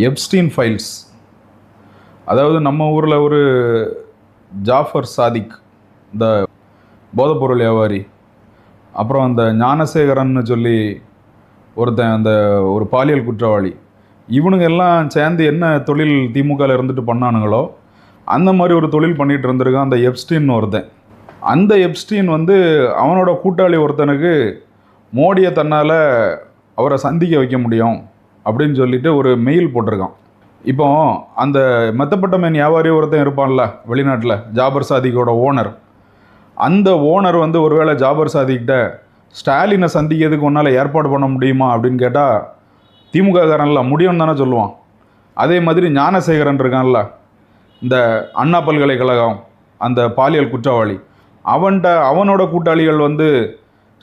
Epstein files. அதாவது நம்ம ஊரில் ஒரு ஜாஃபர் சாதிக் இந்த போதைப்பொருள் வியாபாரி அப்புறம் அந்த ஞானசேகரன்னு சொல்லி ஒருத்தன் அந்த ஒரு பாலியல் குற்றவாளி இவனுங்க எல்லாம் சேர்ந்து என்ன தொழில் திமுகவில் இருந்துட்டு பண்ணானுங்களோ அந்த மாதிரி ஒரு தொழில் பண்ணிட்டு இருந்திருக்கான் அந்த எப்ஸ்டீன் ஒருத்தன். அந்த எப்ஸ்டீன் வந்து அவனோட கூட்டாளி ஒருத்தனுக்கு மோடியை தன்னால் அவரை சந்திக்க வைக்க முடியும். அப்படின்னு சொல்லிட்டு ஒரு மெயில் போட்டிருக்கான். இப்போ அந்த மெத்தப்பட்டமேன் வியாபாரி ஒருத்தன் இருப்பான்ல வெளிநாட்டில் ஜாபர் சாதிக்கோட ஓனர் அந்த ஓனர் வந்து ஒருவேளை ஜாபர் சாதிக்கிட்ட ஸ்டாலினை சந்திக்கிறதுக்கு உன்னால் ஏற்பாடு பண்ண முடியுமா அப்படின்னு கேட்டால் திமுககாரன்ல முடியும் தானே சொல்லுவான். அதே மாதிரி ஞானசேகரன் இருக்கான்ல இந்த அண்ணா பல்கலைக்கழகம் அந்த பாலியல் குற்றவாளி. அவன்கிட்ட அவனோட கூட்டாளிகள் வந்து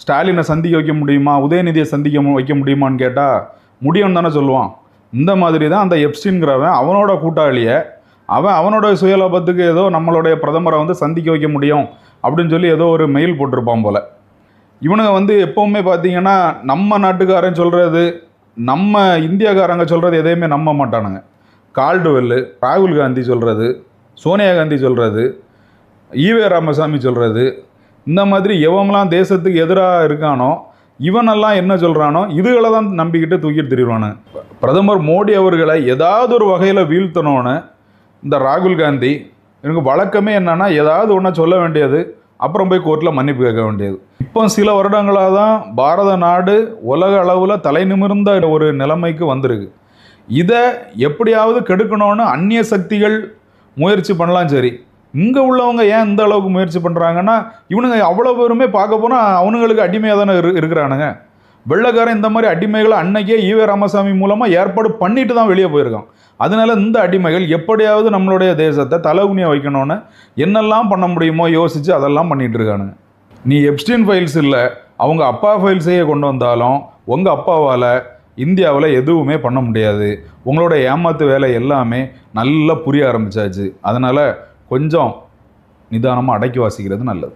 ஸ்டாலினை சந்திக்க வைக்க முடியுமா உதயநிதியை சந்திக்க வைக்க முடியுமான்னு கேட்டால் முடியும் தானே சொல்லுவான். இந்த மாதிரி தான் அந்த எப்சின்கிறவன் அவனோட கூட்டாளியை அவன் அவனோட சுயலாபத்துக்கு ஏதோ நம்மளுடைய பிரதமரை வந்து சந்திக்க வைக்க முடியும் அப்படின்னு சொல்லி ஏதோ ஒரு மெயில் போட்டிருப்பான் போல். இவனுங்க வந்து எப்போவுமே பார்த்தீங்கன்னா நம்ம நாட்டுக்காரன் சொல்கிறது நம்ம இந்தியாக்காரங்க சொல்கிறது எதையுமே நம்ப மாட்டானுங்க. கால்டுவெல்லு ராகுல் காந்தி சொல்கிறது சோனியா காந்தி சொல்கிறது ஈவே ராமசாமி சொல்கிறது இந்த மாதிரி எவன்லாம் தேசத்துக்கு எதிராக இருக்கானோ இவனெல்லாம் என்ன சொல்கிறானோ இதுகளை தான் நம்பிக்கிட்டு தூக்கிட்டு திரிவானு பிரதமர் மோடி அவர்களை ஏதாவது ஒரு வகையில் வீழ்த்தணும்னு இந்த ராகுல் காந்தி எனக்கு வழக்கமே என்னென்னா ஏதாவது ஒன்றை சொல்ல வேண்டியது அப்புறம் போய் கோர்ட்டில் மன்னிப்பு கேட்க வேண்டியது. இப்போ சில வருடங்களாக தான் பாரத நாடு உலக அளவில் தலை நிமிர்ந்த ஒரு நிலைமைக்கு வந்திருக்கு. இதை எப்படியாவது கெடுக்கணும்னு அந்நிய சக்திகள் முயற்சி பண்ணலாம் சரி. இங்கே உள்ளவங்க ஏன் இந்த அளவுக்கு முயற்சி பண்ணுறாங்கன்னா இவனுங்க அவ்வளோ பேருமே பார்க்க போனால் அவனுங்களுக்கு அடிமையாக தானே இரு இருக்கிறானுங்க. வெள்ளைக்காரன் இந்த மாதிரி அடிமைகளை அன்னைக்கே ஈவே ராமசாமி மூலமாக ஏற்பாடு பண்ணிட்டு தான் வெளியே போயிருக்கான். அதனால இந்த அடிமைகள் எப்படியாவது நம்மளுடைய தேசத்தை தலைகுனிய வைக்கணும்னு என்னெல்லாம் பண்ண முடியுமோ யோசித்து அதெல்லாம் பண்ணிகிட்டு இருக்கானுங்க. நீ எப்ஸ்டின் ஃபைல்ஸ் இல்லை அவங்க அப்பா ஃபைல்ஸையே கொண்டு வந்தாலும் உங்கள் அப்பாவால் இந்தியாவில் எதுவுமே பண்ண முடியாது. உங்களோட ஏமாத்து வேலை எல்லாமே நல்லா புரிய ஆரம்பிச்சாச்சு. அதனால் கொஞ்சம் நிதானமாக அடக்கி வாசிக்கிறது நல்லது.